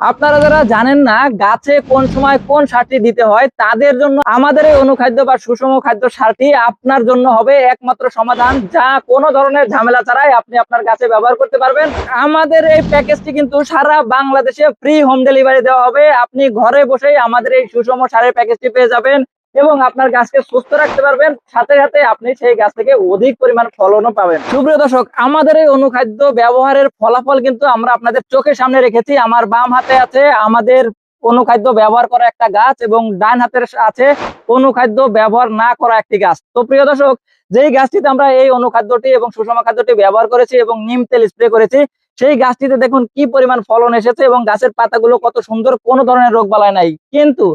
আপনারা যারা জানেন না গাছে কোন সময় কোন সারটি দিতে হয়, তাদের জন্য আমাদের এই অনুখাদ্য বা সুষম খাদ্য সারটি আপনার জন্য হবে একমাত্র সমাধান। যা কোনো ধরনের ঝামেলা ছাড়াই আপনি আপনার গাছে ব্যবহার করতে পারবেন। আমাদের এই প্যাকেজটি কিন্তু সারা বাংলাদেশে ফ্রি হোম ডেলিভারি দেওয়া হবে। আপনি ঘরে বসেই আমাদের এই সুষম সারের প্যাকেজটি পেয়ে যাবেন। এবং আপনার গাছকে সুস্থ রাখতে পারবেন। সাথে সাথে আপনি সেই গাছ থেকে অধিক পরিমাণ ফলনও পাবেন। সুপ্রিয় দর্শক, আমাদের এই অনুখাদ্য ব্যবহারের ফলাফল কিন্তু আমরা আপনাদের চোখের সামনে রেখেছি। আমার বাম হাতে আছে আমাদের অনুখাদ্য ব্যবহার করা একটা গাছ এবং ডান হাতের আছে অনুখাদ্য ব্যবহার না করা একটি গাছ। তো প্রিয় দর্শক, যেই গাছটিতে আমরা এই অনুখাদ্যটি এবং সুষম খাদ্যটি ব্যবহার করেছি এবং নিম তেল স্প্রে করেছি, সেই গাছটিতে দেখুন কি পরিমাণ ফলন এসেছে এবং গাছের পাতাগুলো কত সুন্দর, কোনো ধরনের রোগ বালাই নাই। কিন্তু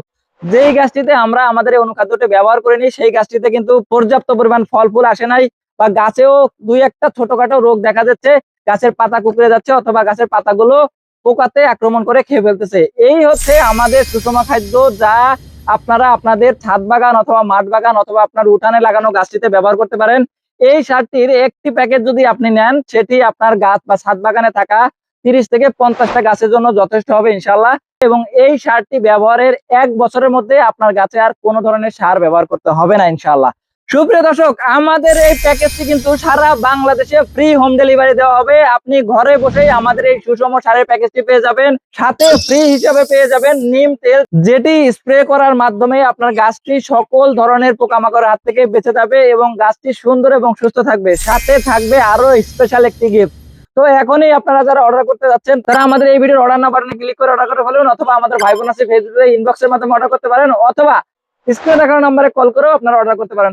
যেই গাছটিতে আমরা আমাদের এই অনুখাদ্যটি ব্যবহার করিনি, সেই গাছটিতে কিন্তু পর্যাপ্ত পরিমাণ ফল ফুল আসে নাই বা গাছেও দুই একটা ছোটখাটো রোগ দেখা যাচ্ছে, গাছের পাতা কুকড়ে যাচ্ছে অথবা গাছের পাতাগুলো পোকাতে আক্রমণ করে খেয়ে ফেলতেছে। এই হচ্ছে আমাদের সুষম খাদ্য যা আপনারা আপনাদের ছাদ বাগান অথবা মাঠ বাগান অথবা আপনার উঠানে লাগানো গাছটিতে ব্যবহার করতে পারেন। এই সারটির একটি প্যাকেট যদি আপনি নেন, সেটি আপনার গাছ বা ছাদ বাগানে থাকা তিরিশ থেকে পঞ্চাশটা গাছের জন্য যথেষ্ট হবে ইনশাল্লাহ এবং এই সারটি ব্যবহারের এক বছরের মধ্যে আপনার গাছে আর কোনো ধরনের সার ব্যবহার করতে হবে না ইনশাল্লাহ সুপ্রিয় দর্শক, আমাদের এই প্যাকেজটি কিন্তু সারা বাংলাদেশে ফ্রি হোম ডেলিভারি দেওয়া হবে। আপনি ঘরে বসেই আমাদের এই সুষম সারের প্যাকেজটি পেয়ে যাবেন। সাথে ফ্রি হিসাবে পেয়ে যাবেন নিম তেল, যেটি স্প্রে করার মাধ্যমে আপনার গাছটি সকল ধরনের পোকামাকড়ের হাত থেকে বেঁচে যাবে এবং গাছটি সুন্দর এবং সুস্থ থাকবে। সাথে থাকবে আরও স্পেশাল একটি গিফট তো এখনই আপনারা যারা অর্ডার করতে যাচ্ছেন, তারা আমাদের এই ভিডিওর অর্ডার নাম্বার ক্লিক করে অর্ডার করতে পারবেন অথবা আমাদের ভাই বোন আছে ফেসবুকে ইনবক্সের মাধ্যমে অর্ডার করতে পারেন, অথবা স্ক্রিনে দেখানো নাম্বারে কল করেও আপনারা অর্ডার করতে পারেন।